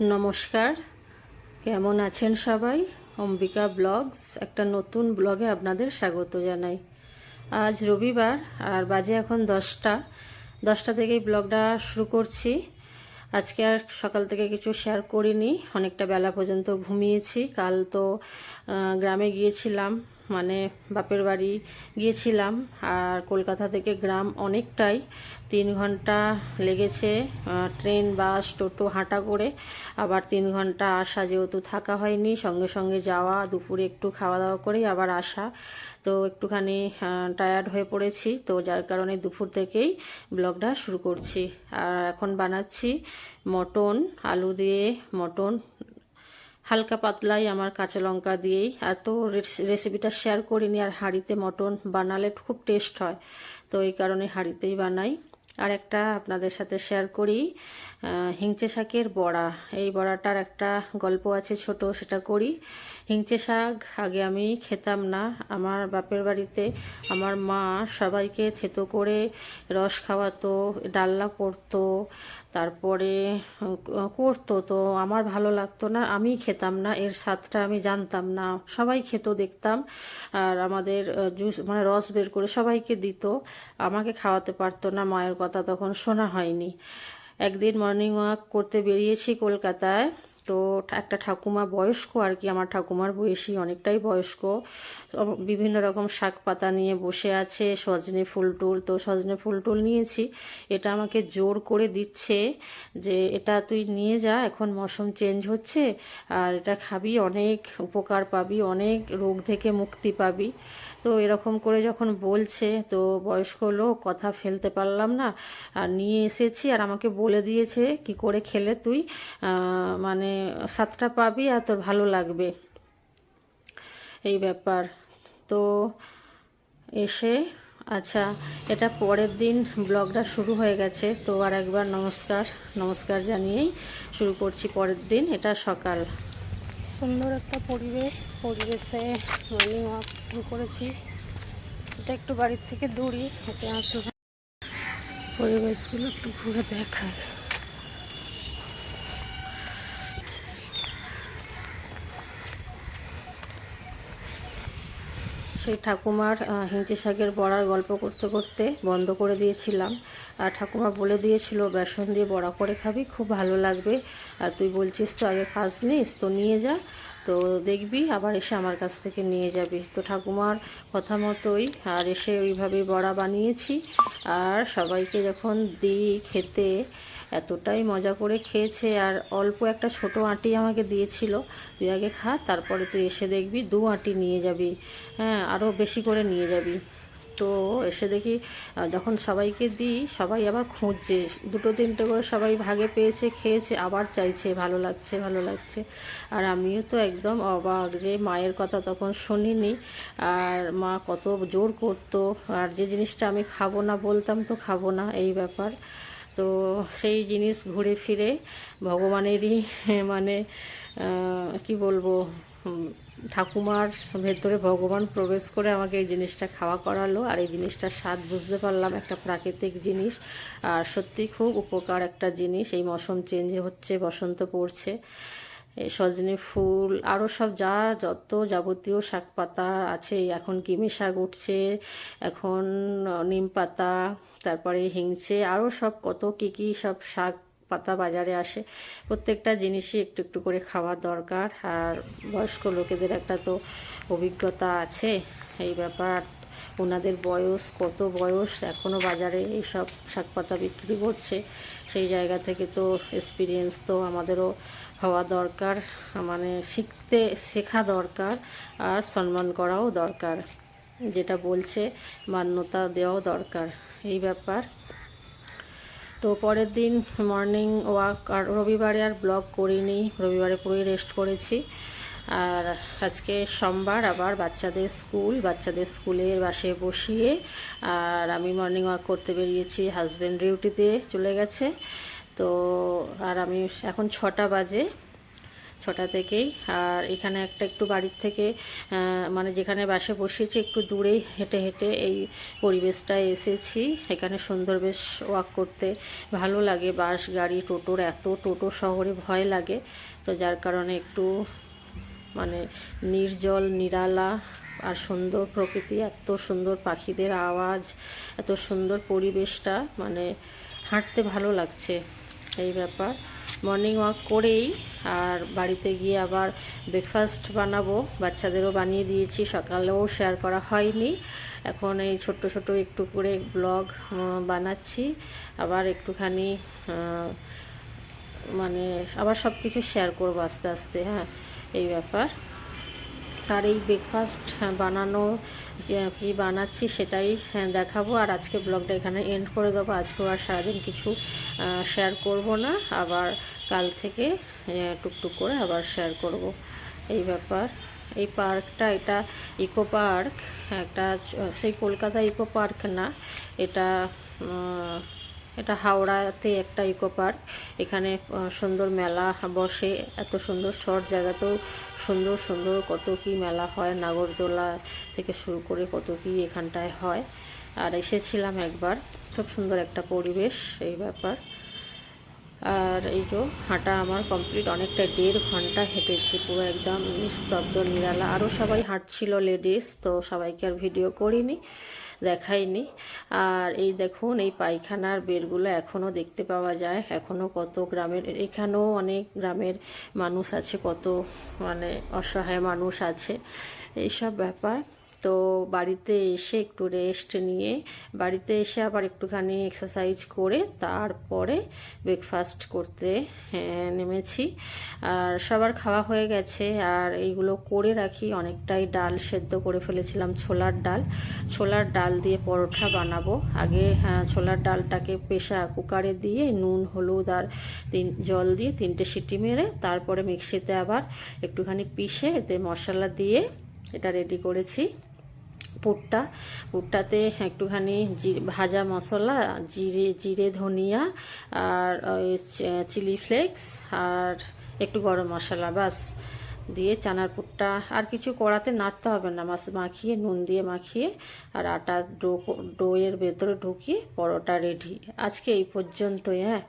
নমস্কার। কেমন আছেন সবাই? অম্বিকা ব্লগস, একটা নতুন ব্লগে আপনাদের স্বাগত জানাই। আজ রবিবার, আর বাজে এখন দশটা। দশটা থেকেই ব্লগটা শুরু করছি। আজকে আর সকাল থেকে কিছু শেয়ার করিনি। অনেকটা বেলা পর্যন্ত ঘুমিয়েছি। কাল তো গ্রামে গিয়েছিলাম। মানে বাপের বাড়ি গিয়েছিলাম আর কলকাতা থেকে গ্রাম অনেকটাই। তিন ঘণ্টা লেগেছে ট্রেন, বাস, টোটো হাঁটা করে। আবার তিন ঘণ্টা আসা যেহেতু থাকা হয়নি, সঙ্গে সঙ্গে যাওয়া, দুপুরে একটু খাওয়া দাওয়া করেই আবার আসা। তো একটুখানি টায়ার্ড হয়ে পড়েছি। তো যার কারণে দুপুর থেকেই ব্লগটা শুরু করছি। আর এখন বানাচ্ছি মটন, আলু দিয়ে মটন হালকা পাতলাই আমার কাঁচা লঙ্কা দিয়েই। আর তো রেসিপিটা শেয়ার করিনি, আর হাঁড়িতে মটন বানালে খুব টেস্ট হয়। তো এই কারণে হাঁড়িতেই বানাই। আর একটা আপনাদের সাথে শেয়ার করি হিংচে শাকের বড়া। এই বড়াটার একটা গল্প আছে ছোট, সেটা করি। হিংচে শাক আগে আমি খেতাম না। আমার বাপের বাড়িতে আমার মা সবাইকে থেতো করে রস খাওয়াতো, ডালনা করতো, তারপরে করতো। তো আমার ভালো লাগতো না, আমি খেতাম না, এর স্বাদটা আমি জানতাম না। সবাই খেত, দেখতাম। আর আমাদের জুস মানে রস বের করে সবাইকে দিত। আমাকে খাওয়াতে পারতো না মায়ের কথা তখন শোনা হয়নি। একদিন মর্নিং ওয়াক করতে বেরিয়েছি কলকাতায়, তো একটা ঠাকুমা বয়স্ক আর কি, আমার ঠাকুমার বয়সী, অনেকটাই বয়স্ক। বিভিন্ন রকম শাক পাতা নিয়ে বসে আছে, সজনে ফুল টুল। তো সজনে ফুল টুল নিয়েছি। এটা আমাকে জোর করে দিচ্ছে যে, এটা তুই নিয়ে যা, এখন মৌসুম চেঞ্জ হচ্ছে, আর এটা খাবি, অনেক উপকার পাবি, অনেক রোগ থেকে মুক্তি পাবি। তো এরকম করে যখন বলছে, তো বয়স্ক লোক, কথা ফেলতে পারলাম না। আর নিয়ে এসেছি, আর আমাকে বলে দিয়েছে, কি করে খেলে তুই? মানে স্বাদটা পাবি আর তোর ভালো লাগবে। এই ব্যাপার। তো এসে আচ্ছা এটা পরের দিন ব্লগটা শুরু হয়ে গেছে। তো আর একবার নমস্কার নমস্কার জানিয়েই শুরু করছি পরের দিন। এটা সকাল। সুন্দর একটা পরিবেশ, পরিবেশে মর্নিং ওয়াক শুরু করেছি। এটা একটু বাড়ির থেকে দূরই হেঁটে আসলে পরিবেশগুলো একটু ঘুরে দেখায়। সেই ঠাকুমার হিঞ্চে শাকের বড়ার গল্প করতে করতে বন্ধ করে দিয়েছিলাম। আর ঠাকুমা বলে দিয়েছিল, বেসন দিয়ে বড়া করে খাবি, খুব ভালো লাগবে। আর তুই বলছিস তো আগে খাস নিস, তো নিয়ে যা। তো দেখবি, আবার এসে আমার কাছ থেকে নিয়ে যাবি। তো ঠাকুমার কথা মতোই আর এসে ওইভাবেই বড়া বানিয়েছি। আর সবাইকে যখন দিই খেতে এতটাই মজা করে খেয়েছে আর অল্প একটা ছোট আঁটি আমাকে দিয়েছিল। তুই আগে খা, তারপরে তুই এসে দেখবি দু আঁটি নিয়ে যাবি। হ্যাঁ আরও বেশি করে নিয়ে যাবি। তো এসে দেখি যখন সবাইকে দিই, সবাই আবার খুঁজছে। দুটো তিনটে করে সবাই ভাগে পেয়েছে, খেয়েছে, আবার চাইছে, ভালো লাগছে ভালো লাগছে। আর আমিও তো একদম অবাক যে মায়ের কথা তখন শুনিনি। আর মা কত জোর করতো। আর যে জিনিসটা আমি খাব না, বলতাম তো খাব না, এই ব্যাপার। তো সেই জিনিস ঘুরে ফিরে ভগবানেরই মানে কি বলব ঠাকুমার ভেতরে ভগবান প্রবেশ করে আমাকে এই জিনিসটা খাওয়া করালো। আর এই জিনিসটার স্বাদ বুঝতে পারলাম, একটা প্রাকৃতিক জিনিস। আর সত্যি খুব উপকার একটা জিনিস, এই মৌসুম চেঞ্জ হচ্ছে, বসন্ত পড়ছে। সজনে ফুল আরও সব যা যত যাবতীয় শাক পাতা আছে। এখন কিমি শাক উঠছে, এখন নিম পাতা, তারপরে হিংচে আরও সব কত কী কী সব শাক পাতা বাজারে আসে। প্রত্যেকটা জিনিসই একটু একটু করে খাওয়া দরকার। আর বয়স্ক লোকেদের একটা তো অভিজ্ঞতা আছে এই ব্যাপার। ওনাদের বয়স, কত বয়স এখনও বাজারে এইসব শাক পাতা বিক্রি করছে সেই জায়গা থেকে তো এক্সপিরিয়েন্স তো আমাদেরও হওয়া দরকার মানে শিখতে, শেখা দরকার আর সম্মান করাও দরকার। যেটা বলছে, মান্যতা দেওয়াও দরকার, এই ব্যাপার। তো পরের দিন মর্নিং ওয়াক আর রবিবারে আর ব্লগ করিনি, রবিবারে পুরোই রেস্ট করেছি। আর আজকে সোমবার আবার বাচ্চাদের স্কুল, বাচ্চাদের স্কুলের বাসে বসিয়ে আর আমি মর্নিং ওয়াক করতে বেরিয়েছি। হাজব্যান্ড ডিউটিতে চলে গেছে। তো আর আমি এখন ছটা বাজে, ছটা থেকেই। আর এখানে একটা একটু বাড়ির থেকে মানে যেখানে বাসে বসেছি একটু দূরেই হেঁটে হেঁটে এই পরিবেশটায় এসেছি। এখানে সুন্দর বেশ ওয়াক করতে ভালো লাগে। বাস, গাড়ি, টোটোর এত টোটো শহরে ভয় লাগে। তো যার কারণে একটু মানে নির্জল, নিরালা আর সুন্দর প্রকৃতি, এত সুন্দর পাখিদের আওয়াজ, এত সুন্দর পরিবেশটা মানে হাঁটতে ভালো লাগছে এই ব্যাপার। মর্নিং ওয়াক করেই আর বাড়িতে গিয়ে আবার ব্রেকফাস্ট বানাবো। বাচ্চাদেরও বানিয়ে দিয়েছি, সকালেও শেয়ার করা হয়নি। এখন এই ছোট্ট ছোট একটু করে ব্লগ বানাচ্ছি। আবার একটুখানি মানে আবার সব কিছু শেয়ার করব আস্তে আস্তে হ্যাঁ। এই ব্যাপার। আর এই ব্রেকফাস্ট বানানো কী বানাচ্ছি সেটাই হ্যাঁ, দেখাবো। আর আজকে ব্লগটা এখানে এন্ড করে দেবো। আজকেও আর সারাদিন কিছু শেয়ার করব না। আবার কাল থেকে টুকটুক করে আবার শেয়ার করব। এই ব্যাপার। এই পার্কটা এটা ইকো পার্ক একটা সেই কলকাতা ইকো পার্ক না এটা এটা হাওড়াতে একটা ইকো পার্ক। এখানে সুন্দর মেলা বসে, এত সুন্দর শর্ট জায়গাতেও সুন্দর সুন্দর কত কি মেলা হয়, নাগরদোলা থেকে শুরু করে কত কি এখানটায় হয়। আর এসেছিলাম একবার, খুব সুন্দর একটা পরিবেশ এই ব্যাপার। আর এই যে হাঁটা আমার কমপ্লিট, অনেকটা দেড় ঘণ্টা হেঁটেছি, পুরো একদম নিস্তব্ধ, নিরালা। আরও সবাই হাঁটছিল লেডিস, তো সবাইকে আর ভিডিও করিনি। দেখাইনি আর এই দেখুন, এই পায়খানার বেরগুলো এখনও দেখতে পাওয়া যায়। এখনও কত গ্রামের, এখানেও অনেক গ্রামের মানুষ আছে, কত মানে অসহায় মানুষ আছে। এইসব ব্যাপার। তো বাড়িতে এসে একটু রেস্ট নিয়ে বাড়িতে এসে আবার একটুখানি এক্সারসাইজ করে তারপরে ব্রেকফাস্ট করতে হ্যাঁ, নেমেছি। আর সবার খাওয়া হয়ে গেছে আর এইগুলো করে রাখি। অনেকটাই ডাল সেদ্ধ করে ফেলেছিলাম ছোলার ডাল। ছোলার ডাল দিয়ে পরোটা বানাবো। আগে হ্যাঁ, ছোলার ডালটাকে প্রেশার কুকারে দিয়ে নুন হলুদ আর তিন জল দিয়ে তিনটে সিটি মেরে তারপরে মিক্সিতে আবার একটুখানি পিষে এতে মশলা দিয়ে এটা রেডি করেছি। পুরটা, পুরটাতে একটুখানি ভাজা মশলা, জিরে জিরে ধনিয়া আর চিলি ফ্লেক্স আর একটু গরম মশলা বাস। দিয়ে চানার পুরটা, আর কিছু কড়াতে নাড়তে হবে না মাছ মাখিয়ে, নুন দিয়ে মাখিয়ে আর আটা ডো, ডোয়ের ভেতরে ঢুকিয়ে পরোটা রেডি। আজকে এই পর্যন্তই হ্যাঁ।